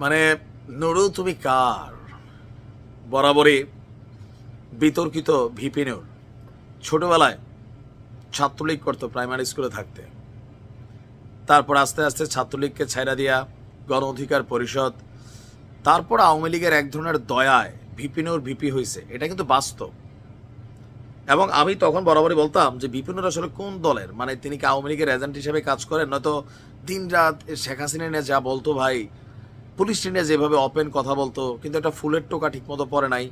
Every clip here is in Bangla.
মানে নুরু, তুমি কার? বরাবরই বিতর্কিত ভিপি নুর। ছোটবেলায় ছাত্রলীগ করতো প্রাইমারি স্কুলে থাকতে। তারপর আস্তে আস্তে ছাত্রলীগকে ছাইরা দিয়া গণ অধিকার পরিষদ, তারপর আওয়ামী লীগের এক ধরনের দয়ায় ভিপিনুর ভিপি হয়েছে এটা কিন্তু বাস্তব। এবং আমি তখন বরাবরই বলতাম যে বিপিনুর আসলে কোন দলের? মানে তিনি কি আওয়ামী লীগের এজেন্ট হিসেবে কাজ করেন? নয়তো দিন রাত শেখ হাসিনা যা বলতো ভাই পুলিশ নিয়ে যেভাবে ওপেন কথা বলতো, কিন্তু একটা ফুলের টোকা ঠিক মতো পরে নাই।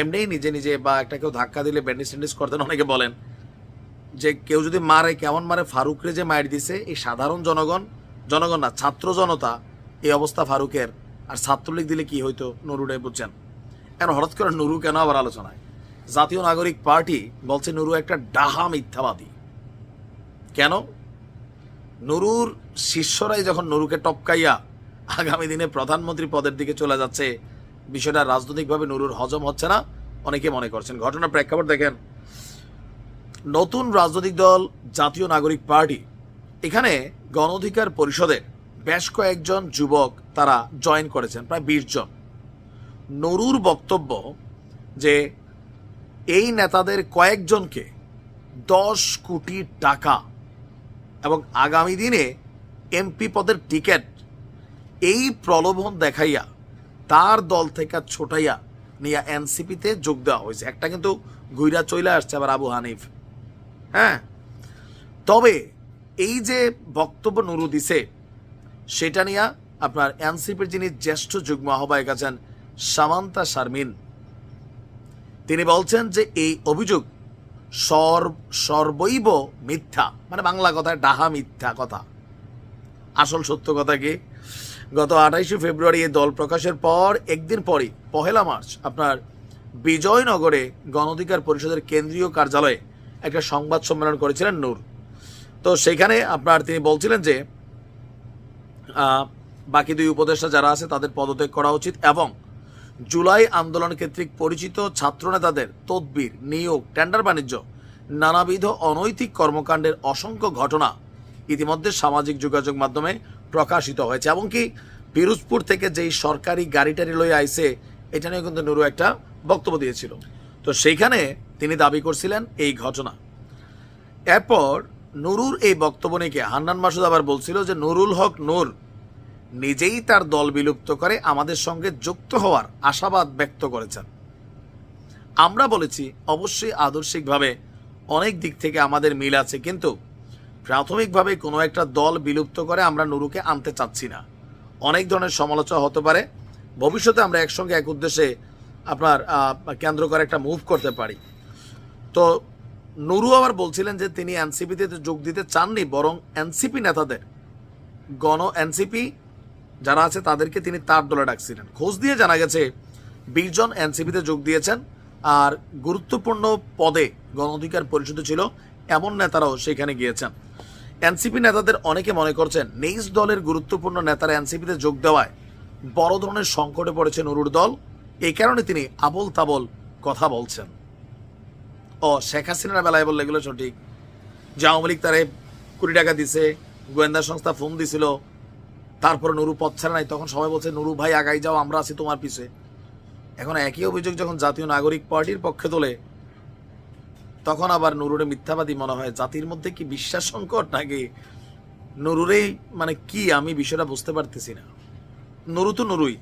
এমনিই নিজে নিজে বা একটা কেউ ধাক্কা দিলে ব্যান্ডিস ট্যান্ডিস করতেন অনেকে বলেন। যে কেউ যদি মারে, কেমন মারে, ফারুকরে যে মায়ের দিছে, এই সাধারণ জনগণ জনগণ না, ছাত্র জনতা, এই অবস্থা ফারুকের। আর ছাত্রলীগ দিলে কি হইতো নুরুডে বুঝছেন। কেন হঠাৎ করে নুরু কেন আবার আলোচনায়? জাতীয় নাগরিক পার্টি বলছে নুরু একটা ডাহা মিথ্যাবাদী। কেন? নুরুর শিষ্যরাই যখন নুরুকে টপকাইয়া আগামী দিনে প্রধানমন্ত্রী পদের দিকে চলে যাচ্ছে। বিষয়টা রাজনৈতিকভাবে নুরুর হজম হচ্ছে না, অনেকে মনে করছেন। ঘটনার প্রেক্ষাপট দেখেন। নতুন রাজনৈতিক দল, জাতীয় নাগরিক পার্টি, এখানে গণ অধিকার পরিষদে বেশ কয়েকজন যুবক তারা জয়েন করেছেন, প্রায় বিশ জন। নুরুর বক্তব্য যে এই নেতাদের কয়েকজনকে দশ কোটি টাকা এবং আগামী দিনে এমপি পদের টিকিট এই প্রলোভন দেখাইয়া তার দল থেকে ছোটাইয়া নিয়ে এনসিপিতে যোগ দেওয়া হয়েছে। একটা কিন্তু গুইরা চলে আসছে আবার আবু হানিফ। হ্যাঁ? তবে এই যে বক্তব্য নুরু দিছে, সেটা নিয়ে আপনার এনসিপির যিনি জ্যেষ্ঠ যুগ্ম আহ্বায়ক আছেন সামান্তা শারমিন, তিনি বলছেন যে এই অভিযোগ সর্ব সর্বৈব মিথ্যা মানে বাংলা কথায় ডাহা মিথ্যা কথা। আসল সত্য কথা কি? গত আঠাইশে ফেব্রুয়ারি দল প্রকাশের পর একদিন পরই, পহেলা মার্চ, আপনার বিজয়নগরে গণ অধিকার পরিষদের কেন্দ্রীয় কার্যালয়ে একটা সংবাদ সম্মেলন করেছিলেন নূর। তো সেখানে আপনার তিনি বলছিলেন যে বাকি দুই উপদেষ্টা যারা আছে তাদের পদত্যাগ করা উচিত এবং জুলাই আন্দোলন কর্তৃক পরিচিত ছাত্রনেতাদের তদবির, নিয়োগ, টেন্ডার বাণিজ্য, নানাবিধ অনৈতিক কর্মকাণ্ডের অসংখ্য ঘটনা ইতিমধ্যে সামাজিক যোগাযোগ মাধ্যমে প্রকাশিত হয়েছে। এমনকি পিরোজপুর থেকে যেই সরকারি গাড়ি টাড়ি লয়ে আইছে, এটা নিয়ে কিন্তু নুরু একটা বক্তব্য দিয়েছিল। তো সেইখানে তিনি দাবি করছিলেন এই ঘটনা। এরপর নুরুর এই বক্তব্য নিয়ে হান্নান মাসুদ আবার বলছিল যে, নুরুল হক নূর নিজেই তার দল বিলুপ্ত করে আমাদের সঙ্গে যুক্ত হওয়ার আশাবাদ ব্যক্ত করেছেন। আমরা বলেছি, অবশ্যই আদর্শিকভাবে অনেক দিক থেকে আমাদের মিল আছে, কিন্তু প্রাথমিকভাবে কোনো একটা দল বিলুপ্ত করে আমরা নুরুকে আনতে চাচ্ছি না। অনেক ধরনের সমালোচনা হতে পারে। ভবিষ্যতে আমরা একসঙ্গে এক উদ্দেশ্যে আপনার কেন্দ্র করে একটা মুভ করতে পারি। তো নুরু আবার বলছিলেন যে তিনি এনসিপিতে যোগ দিতে চাননি, বরং এনসিপি নেতাদের, গণ এনসিপি যারা আছে তাদেরকে তিনি তার দলে ডাকছিলেন। খোঁজ দিয়ে জানা গেছে, বিশ জন এনসিপিতে যোগ দিয়েছেন, আর গুরুত্বপূর্ণ পদে গণ অধিকার পরিষদে ছিল, এমন নেতারাও সেখানে গিয়েছেন। এনসিপি নেতাদের অনেকে মনে করছেন নিজ দলের গুরুত্বপূর্ণ নেতারা এনসিপিতে যোগ দেওয়ায় বড় ধরনের সংকটে পড়েছে নুরুর দল। এই কারণে তিনি আবল তাবল কথা বলছেন। ও শেখ হাসিনার বেলায় বললে এগুলো সঠিক। যে আওয়ামী লীগ তারে কুড়ি টাকা দিছে, গোয়েন্দা সংস্থা ফোন দিছিল, তারপরে নুরু পথ ছাড়া নাই, তখন সবাই বলছে, নুরু ভাই, আগাই যাও, আমরা আছি তোমার পিছে। এখন একই অভিযোগ যখন জাতীয় নাগরিক পার্টির পক্ষে তোলে তখন আবার নুরুরে মিথ্যাবাদী মনে হয়। জাতির মধ্যে কি বিশ্বাস সংকট, নাকি নুরুরেই মানে কি? আমি বিষয়টা বুঝতে পারতেছি না। নুরু তো নুরুই।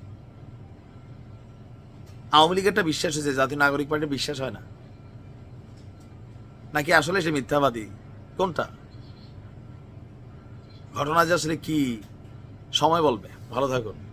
আওয়ামী লীগেরটা বিশ্বাস হয়েছে, জাতীয় নাগরিক পার্টির বিশ্বাস হয় না। নাকি আসলে সে মিথ্যাবাদী? কোনটা? ঘটনা যে আসলে কি? সময় বলবে। ভালো থাকুন।